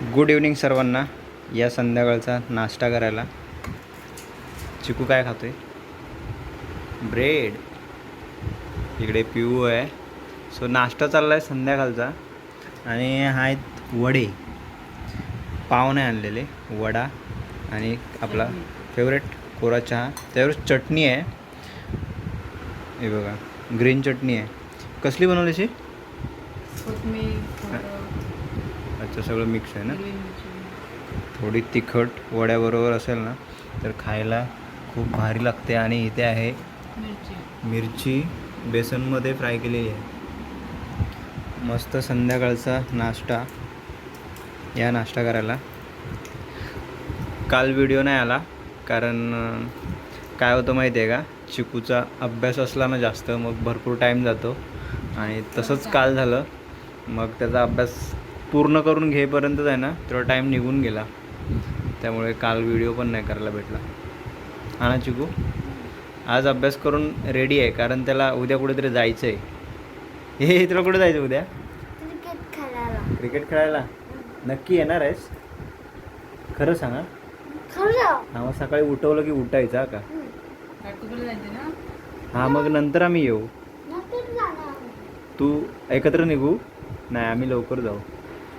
Good evening सर्वांना. या संध्याकाळचा नाश्ता करायला. चिकू काय खातोय? ब्रेड इकडे पिऊ आहे. सो नाश्ता चालला आहे संध्याकाळचा. आणि आहेत वडे. पाव नाही आणलेले. वडा आणि आपला फेवरेट कोरा चहा. त्यावर चटणी आहे. हे बघा. ग्रीन चटणी आहे. कसली बनवलीशी अच्छा सगळं मिक्स आहे ना? थोडी तिखट वड्याबरोबर असेल ना तर खायला खूप भारी लागते आणि इथे आहे मिरची. बेसनमध्ये फ्राय केलेली आहे. मस्त संध्याकाळचा नाश्ता या नाश्ता करायला. काल व्हिडिओ नाही आला कारण काय होतं माहिती आहे का? चिकूचा अभ्यास असला ना जास्त मग भरपूर टाईम जातो. आणि तसंच काल झालं मग त्याचा अभ्यास पूर्ण करून घेईपर्यंतच आहे ना तेवढा टाईम निघून गेला. त्यामुळे काल व्हिडिओ पण नाही करायला भेटला. हा ना चिकू? आज अभ्यास करून रेडी आहे कारण त्याला उद्या कुठेतरी जायचं आहे हे तुला कुठे जायचं उद्या? क्रिकेट खेळायला. क्रिकेट खेळायला? नक्की येणार आहेस? खरं सांगा. हा मग सकाळी उठवलं की उठायचं का? घाटकोपरला जायचं ना? हा मग नंतर आम्ही येऊ. तू एकत्र निघू. नाही आम्ही लवकर जाऊ.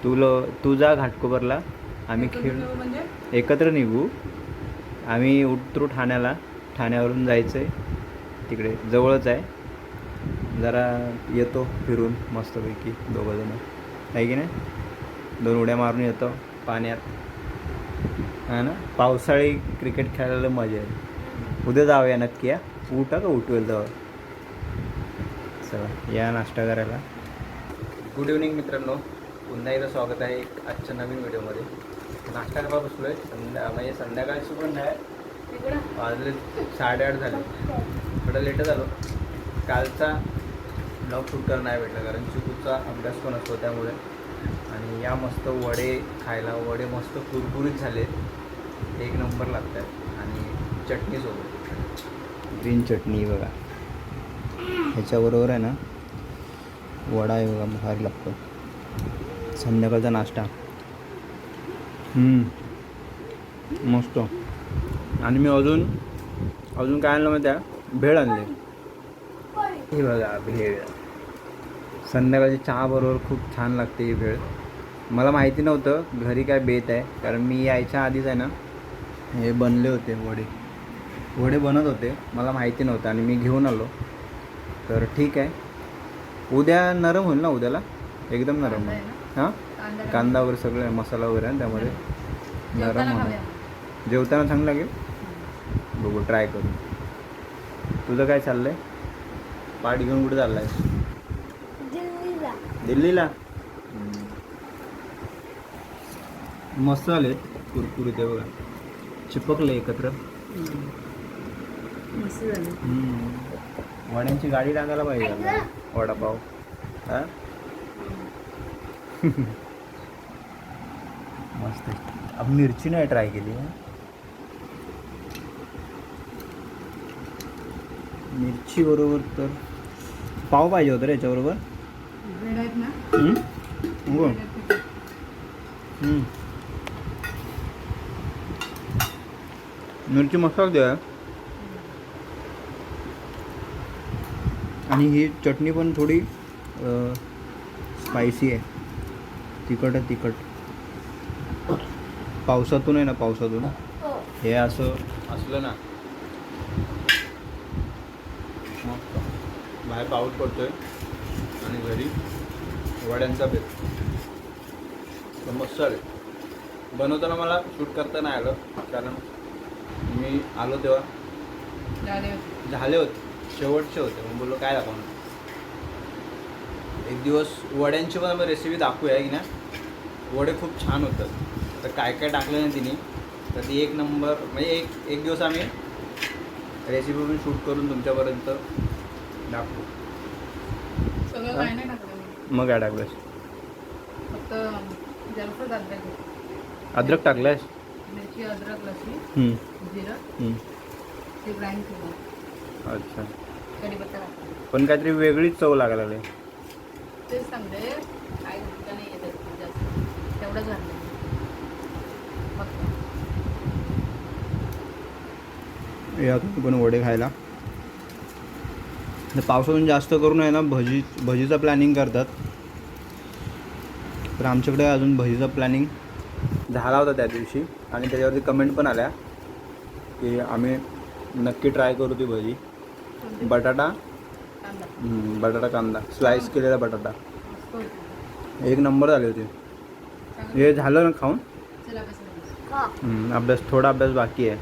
तू ल तू जा घाटकोपरला आम्ही खेळ म्हणजे? एकत्र निघू. आम्ही उतरू ठाण्याला. ठाण्यावरून जायचं आहे तिकडे जवळच आहे. जरा येतो फिरून मस्तपैकी दोघंजणं आहे की नाही? दोन उड्या मारून येतो पाण्यात. हा ना? पावसाळी क्रिकेट खेळायला मजा आहे. उद्या जाऊया नक्की या उठा का उठवेल जाऊ चला या नाश्ता करायला. गुड इव्हनिंग मित्रांनो. पुन्हा एकदा स्वागत आहे एक आजच्या नवीन व्हिडिओमध्ये. नाश्ता करायला बसलो आहे संध्या म्हणजे संध्याकाळची पण नाही. वाजले साडेआठ झाले. थोडं लेटच झालो. कालचा ब्लॉग शूट करायला नाही भेटला कारण चिकूचा अभ्यास पण असतो त्यामुळे. आणि या मस्त वडे खायला वडे मस्त कुरकुरीत झाले. एक नंबर लागतात. आणि चटणीसोबत ग्रीन चटणी बघा. ह्याच्याबरोबर आहे ना वडा आहे बघा भारी लागतो. संध्याकाळचा नाश्ता. मस्त. आणि मी अजून अजून काय आणलं माहिती आहे? भेळ आणली. हे बघा भेळ. संध्याकाळची चहा बरोबर खूप छान लागते ही भेळ. मला माहिती नव्हतं घरी काय बेत आहे कारण मी यायच्या आधीच आहे ना हे बनले होते वडे. वडे बनत होते मला माहिती नव्हतं आणि मी घेऊन आलो. तर ठीक आहे. उद्या नरम होईल ना उद्याला? एकदम नरम होईल. हां? कांदा वगैरे सगळे मसाला वगैरे आहे ना त्यामध्ये? नरम होणार. जेवताना चांगलं लागेल? बघू ट्राय करू. तुझं काय चाललंय? पाठ घेऊन कुठे चाललाय? दिल्लीला. दिल्लीला? मस्त आले कुरकुरीत आहे बघा. चिपकले एकत्र. वड्यांची गाडी टाकायला पाहिजे. वडापाव. हा? मस्त. अब मिरची नाही ट्राय केली. मिरची बरोबर तर पाव पाहिजे होतं रे याच्याबरोबर. मिरची मस्त हा. आणि ही चटणी पण थोडी स्पायसी आहे तिखट आहे तिखट. पावसातून आहे ना पावसातून? हो. हे असं असलं ना. मस्त. बाहेर पाऊस पडतोय आणि घरी वड्यांचा बेत तर मस्त आले बनवताना मला शूट करता नाही आलं कारण मी आलो तेव्हा झाले होते. झाले होते. शेवटचे होते. मग बोललो काय दाखवणार? एक दिवस वड्यांची पण रेसिपी दाखवूया की ना वडे खूप छान होतात. तर काय काय टाकलं ना तिने तर ती एक नंबर म्हणजे एक एक दिवस आम्ही रेसिपी पण शूट करून तुमच्यापर्यंत दाखवू. सगळं काय नाही टाकलं मग काय टाकलंस फक्त अद्रक आहे. अद्रक टाकलंयस मिरची अद्रक लसूण हम्म, जिरं हम्म. ते ग्राइंड केलं. अच्छा. कढीपत्ता पण काहीतरी वेगळीच चव लागायला लागली. तेच सांगते काय घातलं नाही येत जास्त. तेवढंच घातलं फक्त पण वडे खायला. तर पावसातून जास्त करून आहे ना भजी भजीचं प्लॅनिंग करतात. तर आमच्याकडे अजून भजीचा प्लॅनिंग झाला होता त्या दिवशी. आणि त्याच्यावरती कमेंट पण आल्या. की आम्ही नक्की ट्राय करू ती भजी? बटाटा. बटाटा कांदा. स्लाइस केलेला बटाटा. एक नंबर झाले होते. हे झालं ना खाऊन? अभ्यास थोडा अभ्यास बाकी आहे.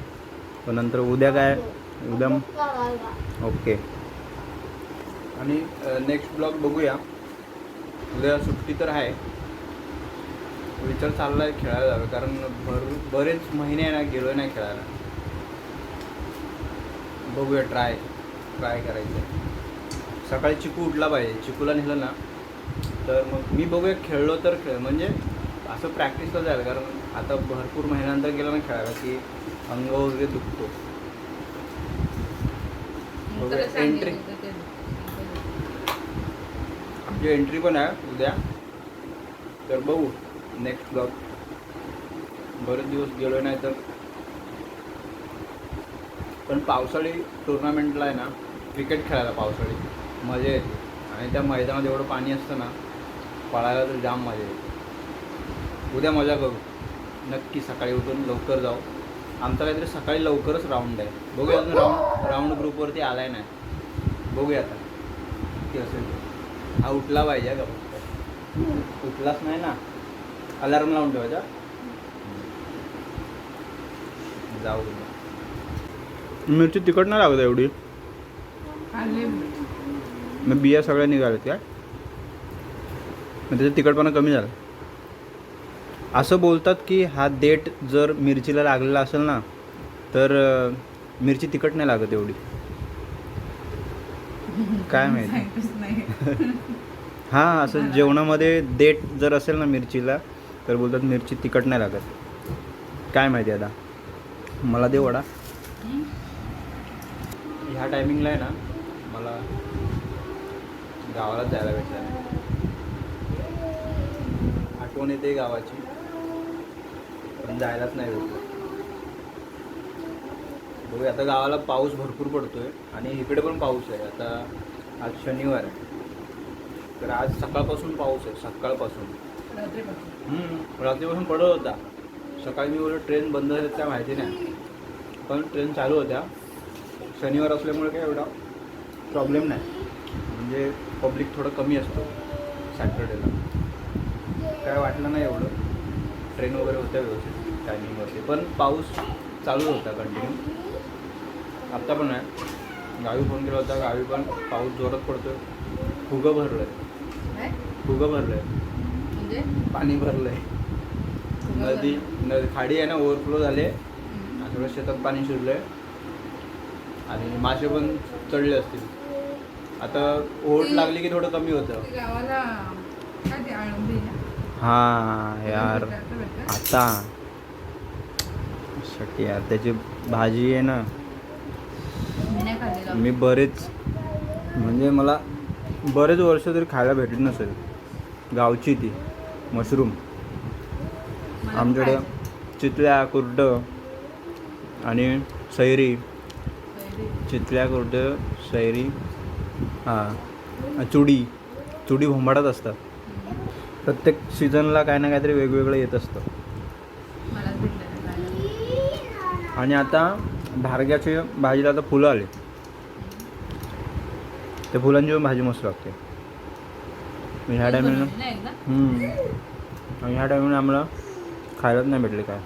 पण नंतर उद्या काय? उद्या ओके. आणि नेक्स्ट ब्लॉग बघूया. उद्या सुट्टी तर आहे. विचार चालला आहे खेळायला जावं कारण भर बरेच महिने आहे ना गेलो नाही खेळायला. बघूया ट्राय ट्राय करायचं. सकाळी चिकू उठला पाहिजे. चिकूला नेलं ना तर मग मी बघूया खेळलो तर खेळ म्हणजे असं प्रॅक्टिसला जायला कारण आता भरपूर महिन्यानंतर गेलो ना खेळायला की अंग वगैरे दुखतो. ते. आमची एंट्री पण आहे उद्या. तर बघू. नेक्स्ट ब्लॉग बरेच दिवस गेलो नाही तर. पण पावसाळी टुर्नामेंटला आहे ना क्रिकेट खेळायला पावसाळी. मजा येते. आणि त्या मैदानात एवढं पाणी असतं ना पळायला तर जाम मजा येते. उद्या मजा करू. नक्की सकाळी उठून लवकर जाऊ. आमचा काहीतरी सकाळी लवकरच राऊंड आहे. बघूया अजून राऊंड राऊंड ग्रुपवरती आलाय नाही. बघूया आता. किती असेल. हा उठला पाहिजे का फक्त उठलाच नाही ना. अलार्म लावून ठेवायचा. जाऊ. मिरची तिखट नाही लागत एवढी. मग बिया सगळ्या निघाल्यात काय? मग त्याचा तिखटपणा कमी झाला. असं बोलतात की हा देठ जर मिरचीला लागलेला असेल ना तर मिरची तिखट नाही लागत एवढी. काय माहिती. हां असं जेवणामध्ये देठ जर असेल ना मिरचीला तर बोलतात मिरची तिखट नाही लागत. काय माहिती आता? मला दे वडा. ह्या टायमिंगला आहे ना मला गावालाच जायला भेटलं नाही. आठवण येते गावाची. पण जायलाच नाही भेटलं. बघूया आता गावाला पाऊस भरपूर पडतोय आणि इकडे पण पाऊस आहे. आता आज शनिवार आहे. तर आज सकाळपासून पाऊस आहे सकाळपासून. रात्रीपासून. पडत होता. सकाळी मी बोललो ट्रेन बंद झाली त्या माहिती नाही. पण ट्रेन चालू होत्या. शनिवार असल्यामुळे काय एवढा प्रॉब्लेम नाही. म्हणजे पब्लिक थोडं कमी असतो सॅटर्डेला काय वाटलं नाही एवढं? ट्रेन वगैरे होत्या व्यवस्थित टायमिंगवरती पण पाऊस चालू होता कंटिन्यू आत्ता पण आहे. गावी फोन केला होता गावी पण पाऊस जोरात पडतोय. फुगं भरलं आहे? फुगं भरलं आहे म्हणजे? पाणी भरलंय. नदी नदी खाडी आहे ना ओव्हरफ्लो झाले. सगळं शेतात पाणी शिरलंय. आणि मासे पण चढले असतील. आता ओढ लागली की थोडं कमी होतं. हा यार. आता. साठी यार त्याची भाजी आहे ना. मी बरेच म्हणजे मला बरेच वर्ष तरी खायला भेटली नसेल. गावची ती मशरूम. आमच्याकडे. चितल्या कुर्ड आणि सैरी. चितल्या कुर्ड सैरी हां चुडी. चुडी भोंबाडात असतात. प्रत्येक सीझनला काय ना काहीतरी वेगवेगळं येत असतं. आणि आता धारग्याची भाजीला आता फुलं आले. त्या फुलांची पण भाजी मस्त लागते. मी ह्या? आणि ह्या टायमिंगला आम्हाला खायलाच नाही भेटले काय.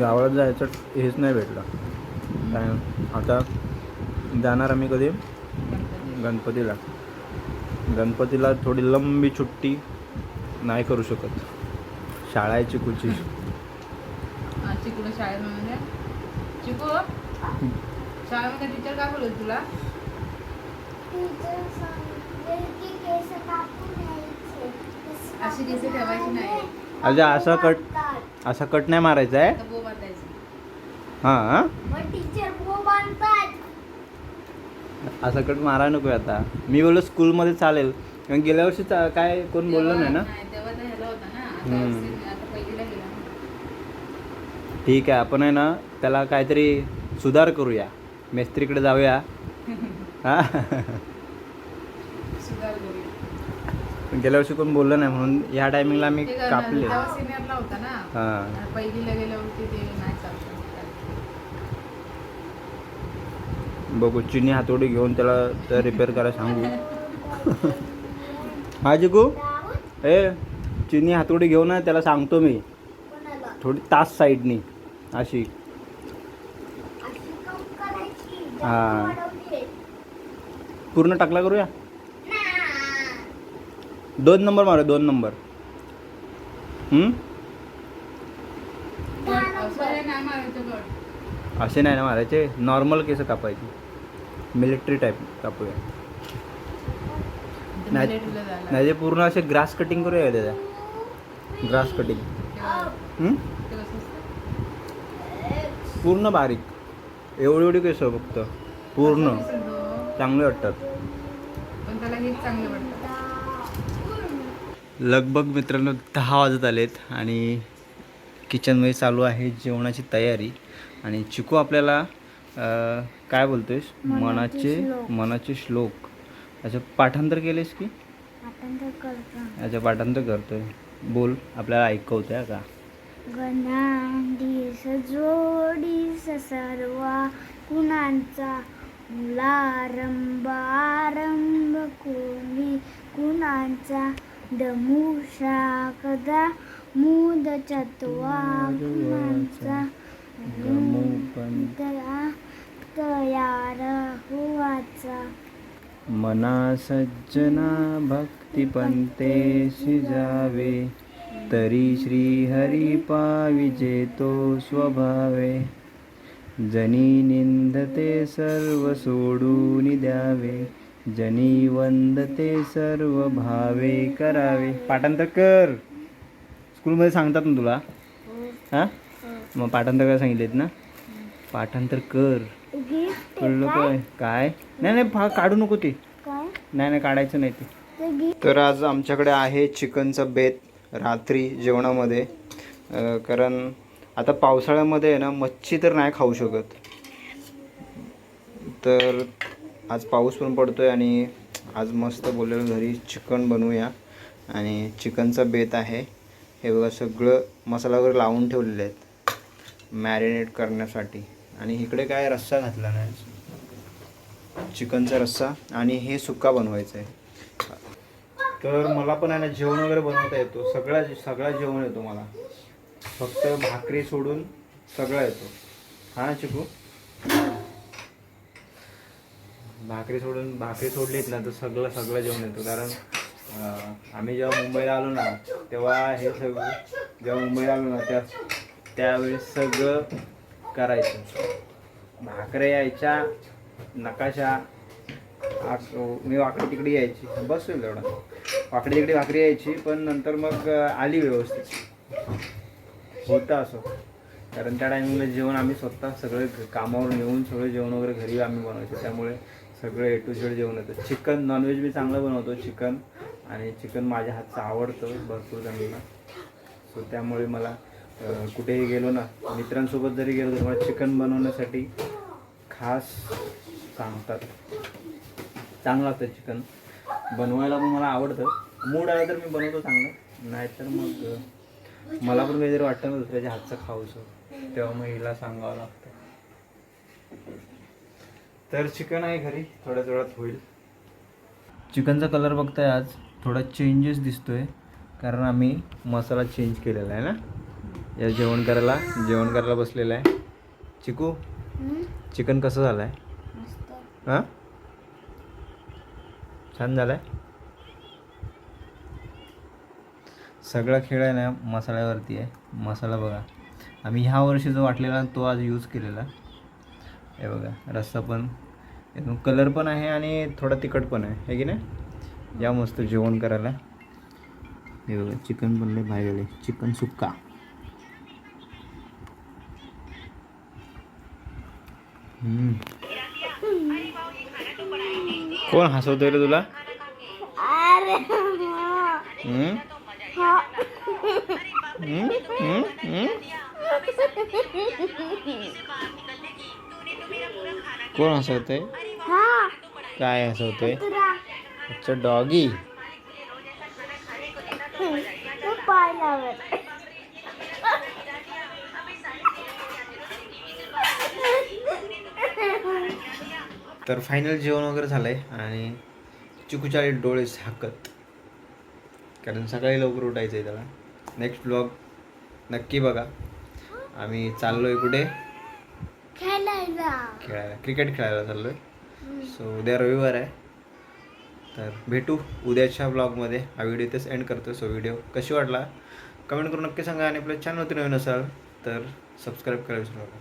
गावाला जायचं हेच नाही भेटलं. काय आता जाणार आम्ही कधी? गणपती. गणपतीला. गणपतीला थोडी लंबी सुट्टी नाही करू शकत. शाळा चिकूची. आज चिकूला शाळेमध्ये चिकू शाळेमध्ये टीचर काय बोलत तुला? टीचर सांगितले की केस कापून यायचे अशी केस ठेवायची नाही. अच्छा असा कट असा कट नाही मारायचा आहे आता बो बांधायचं हां टीचर असा कट मारायला नको आता. मी बोललो स्कूलमध्ये चालेल. कारण गेल्या वर्षी चा- काय कोण बोललं नाही ना? तेव्हा तर ह्याला होता ना. आता हम्म. असेल, आता पहिलीला गेला. ना. ठीक आहे आपण आहे ना त्याला काहीतरी सुधार करूया. मेस्त्रीकडे जाऊया. हा? सुधार करूया. गेल्या वर्षी कोण बोललं नाही म्हणून ह्या टायमिंगला मी ते करणार. कापले. तेव्हा सिनियरला होता ना. हां. आणि पहिलीला गेल्यावरती ते नाही चालत. बघू चिनी हातोडी घेऊन त्याला रिपेअर करायला सांगू. हा जिकू ए चिनी हातोडी घेऊन त्याला सांगतो मी. थोडी तास साईडनी अशी. हा. पूर्ण टाकला करूया? ना. दोन नंबर. मारू दोन नंबर. हे असे नाही ना मारायचे. नॉर्मल केस कापायची. मिलिटरी टाईप कापूया. नाही नाही ते पूर्ण असे ग्रास कटिंग करूया त्याच्या ग्रास कटिंग? पूर्ण बारीक. एवढी एवढी केस फक्त. पूर्ण. चांगले वाटतात. लगभग मित्रांनो दहा वाजत आलेत आणि किचनमध्ये चालू आहे जेवणाची तयारी. आणि चिकू आपल्याला काय बोलतोयस? मनाचे मनाचे श्लोक. मनाचे श्लोक. अच्छा पाठांतर केलेस की? अच्छा पाठांतर करतोय. बोल आपल्याला ऐकवतोय का गणांडीस जोडीस सर्वा कुणांचा मुलारंभ आरंभ कोणी कुणांचा दमुषा कदा मुद चतवा कुणांचा तयार हुवाचा. मना सज्जना भक्तिपंतेशी जावे तरी श्री हरी पाविजे तो स्वभावे. जनी निंदते सर्व सोडून द्यावे. जनी वंदते सर्व भावे करावे. पाठांतर कर. स्कूलमध्ये सांगतात ना तुला. हां? मग पाठांतर काय सांगितलेत ना? पाठांतर कर. कळलं काय? काय? नाही नाही फा काढू नको ते. नाही नाही काढायचं नाही ते. तर आज आमच्याकडे आहे चिकनचं बेत रात्री जेवणामध्ये. कारण आता पावसाळ्यामध्ये आहे ना मच्छी तर नाही खाऊ शकत. तर आज पाऊस पण पडतोय आणि आज मस्त बोललेलं घरी चिकन बनवूया. आणि चिकनचा बेत आहे. हे बघा सगळं मसाला वगैरे लावून ठेवलेले आहेत. मॅरिनेट करण्यासाठी. आणि इकडे काय रस्सा घातला नाही. चिकनचा रस्सा आणि हे सुक्का बनवायचं आहे तर मला पण आहे ना जेवण वगैरे बनवता येतो. सगळा सगळा जेवण येतो मला. फक्त भाकरी सोडून सगळा येतो. हा ना चिकू? भाकरी सोडून भाकरी सोडलीत ना तर सगळं सगळं जेवण येतो. कारण आम्ही जेव्हा मुंबईला आलो ना तेव्हा हे सगळं जेव्हा मुंबईला आलो ना त्या त्यावेळेस सगळं करायचं. भाकऱ्या यायच्या नकाशा मी वाकडी तिकडे यायची. बस होईल एवढा. वाकडी तिकडे भाकरी यायची पण नंतर मग आली व्यवस्थित. होतं असं. कारण त्या टायमिंगला जेवण आम्ही स्वतः सगळे कामावर नेऊन सगळं जेवण वगैरे घरी आम्ही बनवायचो. त्यामुळे सगळं ए टू झेड जेवण येतं. चिकन नॉनव्हेज मी चांगलं बनवतो चिकन. आणि चिकन माझ्या हातचं आवडतं भरपूर जणांना. सो त्यामुळे मला कुठेही गेलो ना मित्रांसोबत जरी गेलो तर मला चिकन बनवण्यासाठी खास सांगतात. चांगलं लागतं चिकन. बनवायला पण मला आवडतं. मूड आला तर मी बनवतो चांगलं. नाहीतर मग मला पण काहीतरी वाटतं ना दुसऱ्याच्या हातचं खाऊचं तेव्हा मग हिला सांगावं लागतं. तर चिकन आहे घरी. थोड्या थोड्यात होईल. चिकनचा कलर बघताय आज. थोडा चेंजेस दिसतोय. कारण आम्ही मसाला चेंज केलेला आहे ना? या जेवण करायला जेवण करायला बसलेला आहे. चिकू चिकन कसं झालं आहे हां? छान झालं आहे सगळा खेळ आहे ना मसाल्यावरती आहे. मसाला बघा. आम्ही ह्या वर्षी जो वाटलेला तो आज यूज केलेला. हे बघा रस्सा पण. एकदम कलर पण आहे आणि थोडा तिखट पण आहे. हे की नाही? या मस्त जेवण करायला. हे बघा चिकन बनले भाजले चिकन सुक्का. कोण हसवतोय रे तुला? हा? कोण हसवतंय? काय हसवतोय? अच्छा डॉगी. तर फायनल जेवण वगैरे झालंय आणि चिकूच्या डोळे झाकत. कारण सकाळी लवकर उठायचं आहे त्याला. नेक्स्ट ब्लॉग नक्की बघा. आम्ही चाललोय कुठे? खेळायला. खेळायला. क्रिकेट खेळायला चाललोय. सो उद्या रविवार आहे. तर भेटू उद्याच्या ब्लॉगमध्ये हा व्हिडिओ इथेच एंड करतो सो व्हिडिओ कशी वाटला? कमेंट करून नक्की सांगा. आणि आपल्या चॅनलवरती नवीन असाल तर सबस्क्राईब करायला विसरू नका.